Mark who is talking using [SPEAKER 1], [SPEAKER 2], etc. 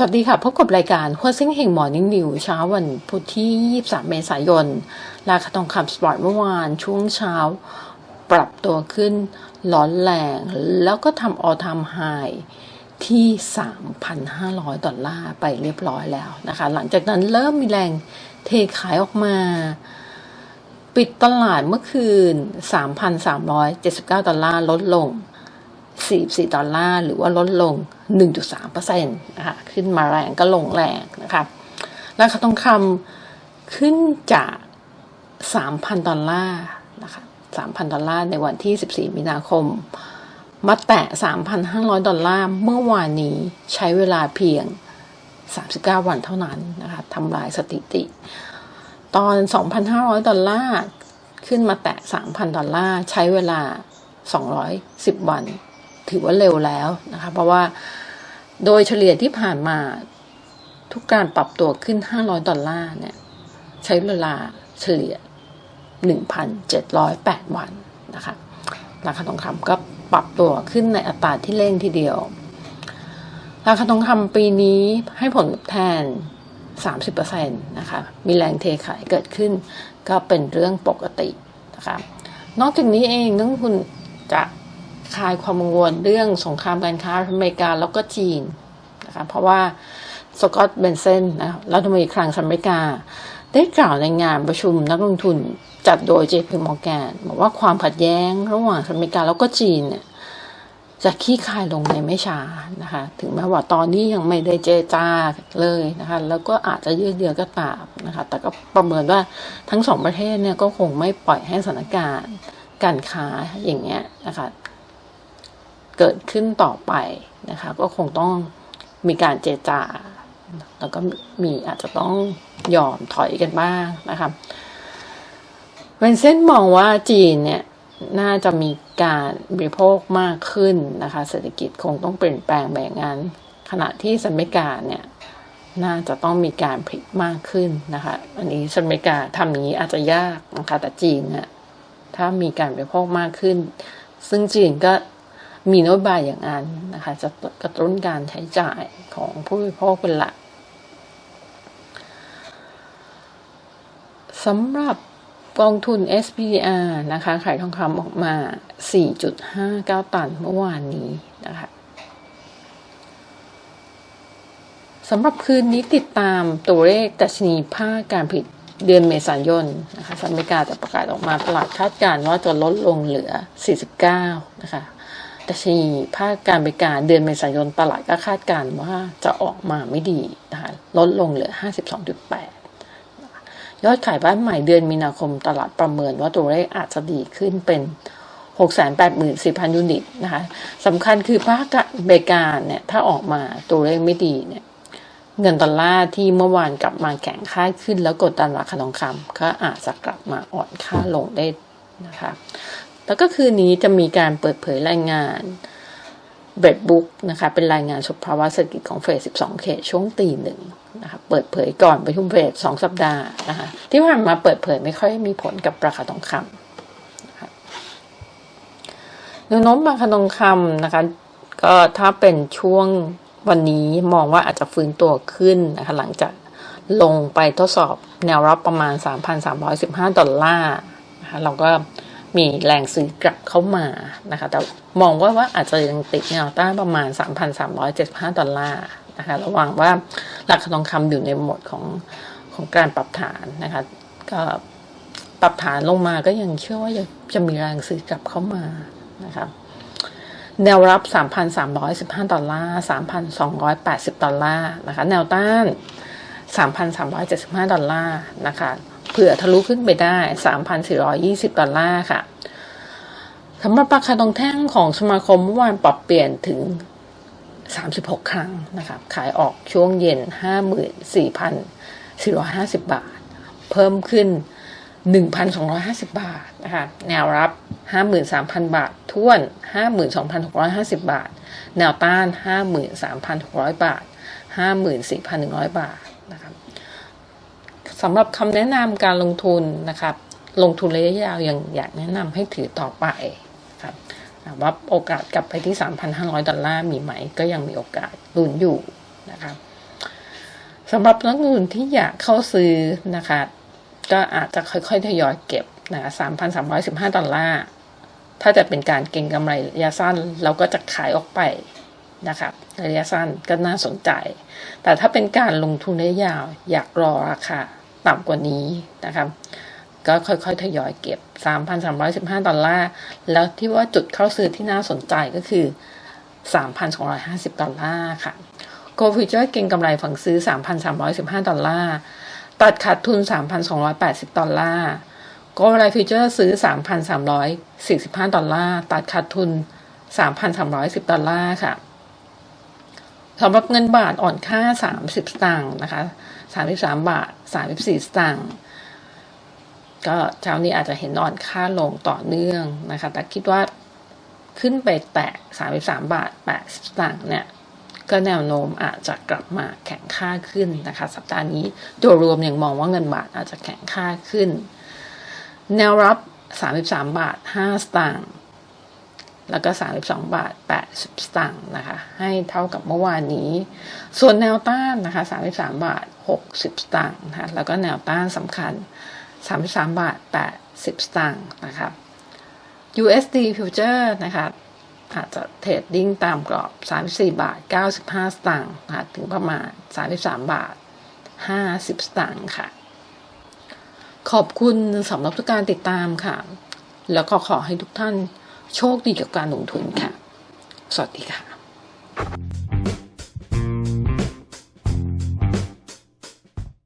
[SPEAKER 1] สวัสดีค่ะ พบกับรายการหัวเซ็งเฮงมอร์นิ่งนิวเช้าวันพุธที่ 23 เมษายน ราคาทองคำสปอร์ตเมื่อวานช่วงเช้า ปรับตัวขึ้นร้อนแรง แล้วก็ทำออทามไฮที่ 3,500 ดอลลาร์ไปเรียบร้อยแล้วนะคะ หลังจากนั้นเริ่มมีแรงเทขายออกมา ปิดตลาดเมื่อคืน 3,379 ดอลลาร์ลดลง 44 ดอลลาร์หรือว่าลดลง 1.3%นะคะขึ้นมาแรงก็ลงแรงนะคะราคาทองคำขึ้นจาก 3,000 ดอลลาร์นะคะ3,000 ดอลลาร์ในวันที่ 14 มีนาคม มาแตะ 3,500 ดอลลาร์เมื่อวานนี้ใช้เวลาเพียง 39 วันเท่านั้นนะคะทำลายสถิติ ตอน 2,500 ดอลลาร์ขึ้นมาแตะ 3,000 ดอลลาร์ใช้เวลา 210 วัน ถือว่าเร็วแล้วนะคะ เพราะว่าโดยเฉลี่ยที่ผ่านมาทุกการปรับตัวขึ้น 500 ดอลลาร์เนี่ย ใช้เวลาเฉลี่ย 1,708 วันนะคะราคาทองคำก็ปรับตัวขึ้นในอัตราที่เร่งทีเดียว ราคาทองคำปีนี้ให้ผลตอบแทน 30%นะคะ มีแรงเทขายเกิดขึ้น ก็เป็นเรื่องปกตินะคะ นอกจากนี้เองนักทุนจะ คลายความกังวลเรื่องสงครามการค้าอเมริกาแล้วก็จีนนะคะเพราะว่าสกอตต์เบนเซนนะรัฐมนตรีคลังสหรัฐอเมริกา ได้กล่าวในงานประชุมนักลงทุนจัดโดย JP Morgan บอกว่าความขัดแย้งระหว่างสหรัฐอเมริกาแล้วก็จีนเนี่ยจะขี้คายลงในไม่ช้านะคะ ถึงแม้ว่าตอนนี้ยังไม่ได้เจรจาเลยนะคะ แล้วก็อาจจะยืดเยื้อก็ตามนะคะ แต่ก็ประเมินว่าทั้งสองประเทศเนี่ยก็คงไม่ปล่อยให้สถานการณ์การค้าอย่างเงี้ยนะคะ เกิดขึ้นต่อไปนะคะ ก็คงต้องมีการเจรจา แล้วก็มีอาจจะต้องยอมถอยกันบ้างนะคะเวนเซนมองว่าจีนเนี่ยน่าจะมีการบริโภคมากขึ้นนะคะ เศรษฐกิจคงต้องเปลี่ยนแปลงแบบนั้นขณะที่สหรัฐอเมริกาเนี่ยน่าจะต้องมีการผลิตมากขึ้นนะคะอันนี้สหรัฐอเมริกาทำอย่างนี้อาจจะยากนะคะแต่จีนเนี่ยถ้ามีการบริโภคมากขึ้น ซึ่งจีนก็ มีนโยบายอย่างนั้นนะคะ จะกระตุ้นการใช้จ่ายของผู้บริโภคเป็นหลักสำหรับกองทุน SPDR นะคะ ขายทองคำออกมา 4.59 ตันเมื่อวานนี้นะคะสำหรับคืนนี้ติดตามตัวเลขดัชนีภาคการผลิตเดือนเมษายนนะคะสหรัฐอเมริกาจะประกาศออกมาตลาดคาดการณ์ว่าจะลดลงเหลือ 49 นะคะ ดัชนีภาคการบริการเดือนเมษายนตลาดก็คาดการณ์ว่าจะออกมาไม่ดีนะคะลดลงเหลือ 52.8 ยอดขายบ้านใหม่เดือนมีนาคมตลาดประเมินว่าตัวเลขอาจจะดีขึ้นเป็น684,000 ยูนิตนะคะสำคัญคือภาคบริการเนี่ยถ้าออกมาตัวเลขไม่ดีเนี่ยเงินดอลลาร์ที่เมื่อวานกลับมาแข็งค่าขึ้นแล้วกดดันราคาทองคำก็อาจจะกลับมาอ่อนค่าลงได้นะคะ แล้วก็คืนนี้จะมีการเปิดเผยรายงานเบรดบุ๊กนะคะเป็นรายงานสภาวะเศรษฐกิจของเฟส 12 เขตช่วงตีหนึ่งนะคะเปิดเผยก่อนประชุมเฟสสองสัปดาห์นะคะที่ผ่านมาเปิดเผยไม่ค่อยมีผลกับราคาทองคำนะคะแนวโน้มราคาทองคำนะคะก็ถ้าเป็นช่วงวันนี้มองว่าอาจจะฟื้นตัวขึ้นนะคะหลังจากลงไปทดสอบแนวรับประมาณ 3,315 ดอลลาร์นะคะเราก็ มีแรงซื้อกลับเข้ามานะคะ แต่มองว่าว่าอาจจะยังติดแนวต้านประมาณ 3,375 ดอลลาร์นะคะ ระวังว่าราคาทองคำอยู่ในโหมดของของการปรับฐานนะคะ ก็ปรับฐานลงมาก็ยังเชื่อว่าจะมีแรงซื้อกลับเข้ามานะคะแนวรับ 3,315 ดอลลาร์ 3,280 ดอลลาร์นะคะ แนวต้าน 3,375 ดอลลาร์นะคะ ผื่อทะลุขึ้นไปได้ 3,420 ดอลลาร์ค่ะสำหรับราคาทองแท่งของสมาคมเมื่อวานปรับเปลี่ยนถึง 36 ครั้งนะคะขายออกช่วงเย็น 54,450 บาท เพิ่มขึ้น 1,250 บาทนะคะแนวรับ 53,000 บาทท้วน 52,650 บาท แนวต้าน 53,600 บาท 54,100 บาท สำหรับคำแนะนำการลงทุนนะครับ ลงทุนระยะยาวยังอยากแนะนำให้ถือต่อไปครับว่าโอกาสกลับไปที่ 3,500 ดอลลาร์มีไหม ก็ยังมีโอกาสลุ้นอยู่นะครับสำหรับนักลงทุนที่อยากเข้าซื้อนะคะก็อาจจะค่อยๆทยอยเก็บนะคะ3,315ดอลลาร์ ถ้าจะเป็นการเก็งกำไรระยะสั้น เราก็จะขายออกไปนะครับระยะสั้นก็น่าสนใจ แต่ถ้าเป็นการลงทุนระยะยาวอยากรอราคา ต่ำกว่านี้นะครับก็ค่อยๆ ทยอยเก็บ 3,315 ดอลลาร์ แล้วที่ว่าจุดเข้าซื้อที่น่าสนใจก็คือ 3,250 ดอลลาร์ค่ะโกลฟิวเจอร์เก็งกำไรฝั่งซื้อ 3,315 ดอลลาร์ ตัดขาดทุน 3,280 ดอลลาร์โกลไลฟิวเจอร์ซื้อ 3,345 ดอลลาร์ ตัดขาดทุน 3,310 ดอลลาร์ค่ะสำหรับเงินบาทอ่อนค่า 30 สตางค์นะคะ 33 บาท 34 สตางค์ก็เช้านี้อาจจะเห็นอ่อนค่าลงต่อเนื่องนะคะ แต่คิดว่าขึ้นไปแตะ 33 บาท 80 สตางค์เนี่ย ก็แนวโน้มอาจจะกลับมาแข็งค่าขึ้นนะคะ สัปดาห์นี้โดยรวมยังมองว่าเงินบาทอาจจะแข็งค่าขึ้น แนวรับ 33 บาท 5 สตางค์แล้วก็ 32 บาท 80 สตางค์นะคะ ให้เท่ากับเมื่อวานนี้ ส่วนแนวต้านนะคะ 33 บาท 60 สตางค์นะคะแล้วก็แนวต้านสำคัญ 33 บาท 80 สตางค์นะคะ USD Future นะคะอาจจะเทรดดิ้งตามกรอบ 34 บาท 95 สตางค์นะคะถึงประมาณ 33 บาท 50 สตางค์ค่ะ ขอบคุณสำหรับทุกการติดตามค่ะ แล้วก็ขอให้ทุกท่านโชคดีกับการลงทุนค่ะ สวัสดีค่ะ